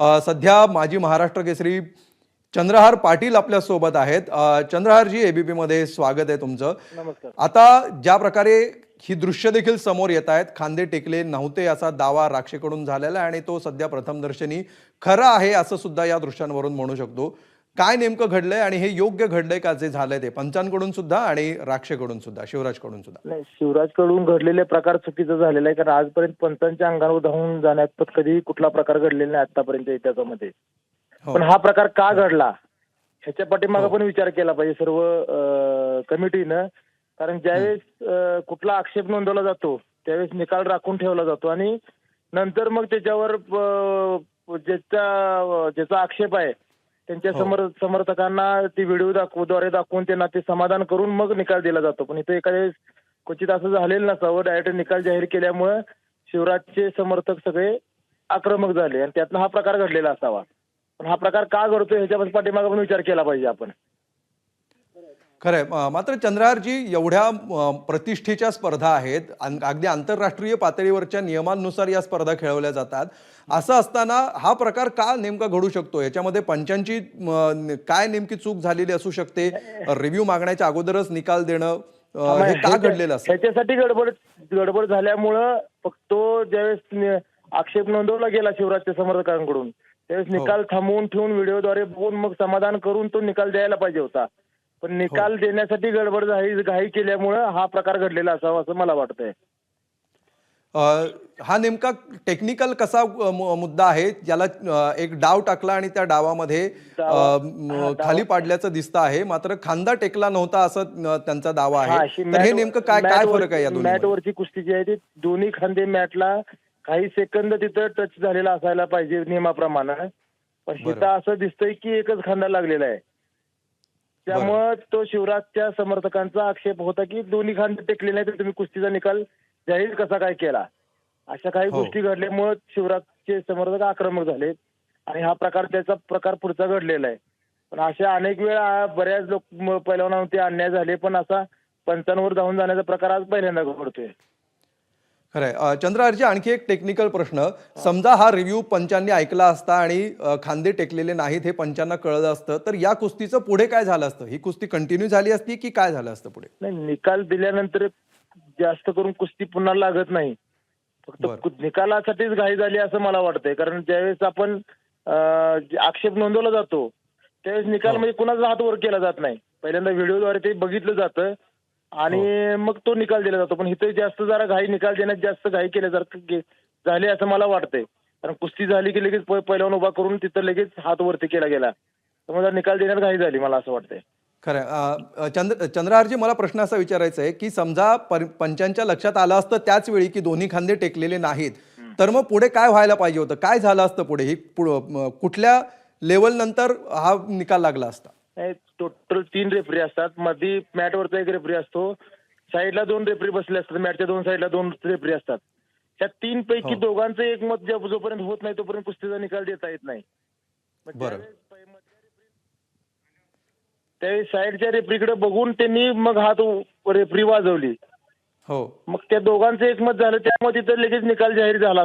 सध्या माजी महाराष्ट्र केसरी चंद्रहार पाटील आपल्यासोबत आहेत. चंद्रहारजी एबीपी मध्ये स्वागत आहे तुमचं. नमस्कार. आता ज्या प्रकारे ही दृश्य देखील समोर येत आहेत खांदे टेकले नव्हते असा दावा राक्षेकडून झालेला आहे आणि तो सध्या प्रथमदर्शनी खरा आहे असं सुद्धा या दृश्यांवरून म्हणू शकतो. काय नेमकं घडलंय आणि हे योग्य घडलंय का? जे झालंय ते पंचांकडून सुद्धा आणि राक्षेकडून सुद्धा शिवराजकडून सुद्धा. नाही शिवराजकडून घडलेले प्रकार चुकीचं झालेला आहे कारण आजपर्यंत पंचांच्या अंगावर धावून जाण्यात कधीही कुठला प्रकार घडलेला नाही आतापर्यंत इतिहासामध्ये. हो. पण हा प्रकार का घडला? ह्याच्या पाठीमागे पण विचार केला पाहिजे सर्व कमिटीनं. कारण ज्यावेळेस कुठला आक्षेप नोंदवला जातो त्यावेळेस निकाल राखून ठेवला जातो आणि नंतर मग त्याच्यावर ज्याचा ज्याचा आक्षेप आहे त्यांच्या हो. समर समर्थकांना ती व्हिडिओ दाखवद्वारे दाखवून त्यांना ते समाधान करून मग निकाल दिला जातो. पण इथे एखाद्या वेळेस क्वचित असं झालेलं नसावं डायरेक्ट निकाल जाहीर केल्यामुळं शिवराजचे समर्थक सगळे आक्रमक झाले. आणि त्यातनं हा प्रकार घडलेला असावा. पण हा प्रकार का घडतोय ह्याच्या पाठीमागे पण विचार केला पाहिजे आपण. खरंय. मात्र चंद्रहारजी एवढ्या प्रतिष्ठेच्या स्पर्धा आहेत अगदी आंतरराष्ट्रीय पातळीवरच्या नियमांनुसार या स्पर्धा खेळवल्या जातात. असं असताना हा प्रकार का नेमका घडू शकतो? याच्यामध्ये पंचांची काय नेमकी चूक झालेली असू शकते? रिव्ह्यू मागण्याच्या अगोदरच निकाल देणं हे का घडलेलं असं ह्याच्यासाठी गडबड गडबड झाल्यामुळं फक्त ज्यावेळेस आक्षेप नोंदवला गेला शिवराजच्या समर्थकांकडून त्यावेळेस हो. निकाल थांबवून ठेवून व्हिडिओद्वारे बघून मग समाधान करून तो निकाल द्यायला पाहिजे होता. पण निकाल हो. देण्यासाठी गडबड घाई घाई केल्यामुळं हा प्रकार घडलेला असावा असं मला वाटतंय. हा नेमका टेक्निकल कसा मुद्दा आहे? ज्याला एक डाव टाकला आणि त्या डावामध्ये खाली पाडल्याचं दिसतं आहे. मात्र खांदा टेकला नव्हता असं त्यांचा दावा आहे. तर हे मॅट- नेमकं काय काय फरक आहे या दोन्ही मॅटवरची कुस्ती जी आहे ती. दोन्ही खांदे मॅटला काही सेकंद तिथं टच झालेला असायला पाहिजे नियमाप्रमाणे. पण. इथं असं दिसतंय की एकच खांदा लागलेला आहे. त्यामुळं तो शिवराजच्या समर्थकांचा आक्षेप होता की दोन्ही खांदे टेकले नाही तर तुम्ही कुस्तीचा निकाल जाहीर कसा काय केला? अशा काही हो. गोष्टी घडल्यामुळे शिवराजचे समर्थक आक्रमक झाले आणि हा प्रकार त्याचा प्रकार पुढचा घडलेला आहे. पण अशा अनेक वेळा बऱ्याच लोक पैलवानांवरती अन्याय झाले पण असा पंचांवर धावून जाण्याचा प्रकार आज पहिल्यांदा घडतोय. खरंय. अ, चंद्रहारजी आणखी एक टेक्निकल प्रश्न. समजा हा रिव्ह्यू पंचांनी ऐकला असता आणि खांदे टेकलेले नाहीत हे पंचांना कळलं असतं तर या कुस्तीचं पुढे काय झालं असतं? ही कुस्ती कंटिन्यू झाली असती की काय झालं असतं पुढे? नाही निकाल दिल्यानंतर जास्त करून कुस्ती पुन्हा लागत नाही. फक्त निकालासाठीच घाई झाली असं मला वाटतंय. कारण ज्यावेळेस आपण आक्षेप नोंदवला जातो त्यावेळेस निकाल हो. म्हणजे कुणाचा हात वर केला जात नाही. पहिल्यांदा व्हिडिओद्वारे ते बघितलं जातं. आणि मग तो निकाल दिला जातो. पण इथे जास्त जरा घाई निकाल देण्यात जास्त घाई केल्यासारखं झाले असं मला वाटतंय. कारण कुस्ती झाली की लगेच प- पहिलवान उभा करून तिथं लगेच हात वरती केला गेला. त्यामुळे जरा निकाल देण्यात घाई झाली मला असं वाटतंय. खरं चंद्र चंद्रहारजी मला प्रश्न असा विचारायचा आहे की समजा पंचांच्या लक्षात आलं असतं त्याच वेळी की दोन्ही खांदे टेकलेले नाहीत तर मग पुढे काय व्हायला पाहिजे होतं? काय झालं असतं पुढे? ही कुठल्या लेवल नंतर हा निकाल लागला असता? टोटल तीन रेफरी असतात. मध्ये मॅटवरचा एक रेफरी असतो. साईडला दोन रेफरी बसले असतात. मॅटच्या दोन साईडला दोन रेफरी असतात. त्या तीन पैकी हो. दोघांचं एक मत जोपर्यंत होत नाही तोपर्यंत कुस्तीचा निकाल देता येत नाही. त्यावेळेस साईडच्या रेफरीकडे बघून त्यांनी मग हात रेफरी वाजवली. हो. मग त्या दोघांचं एकमत झालं त्यामुळे तिथं लगेच निकाल जाहीर झाला.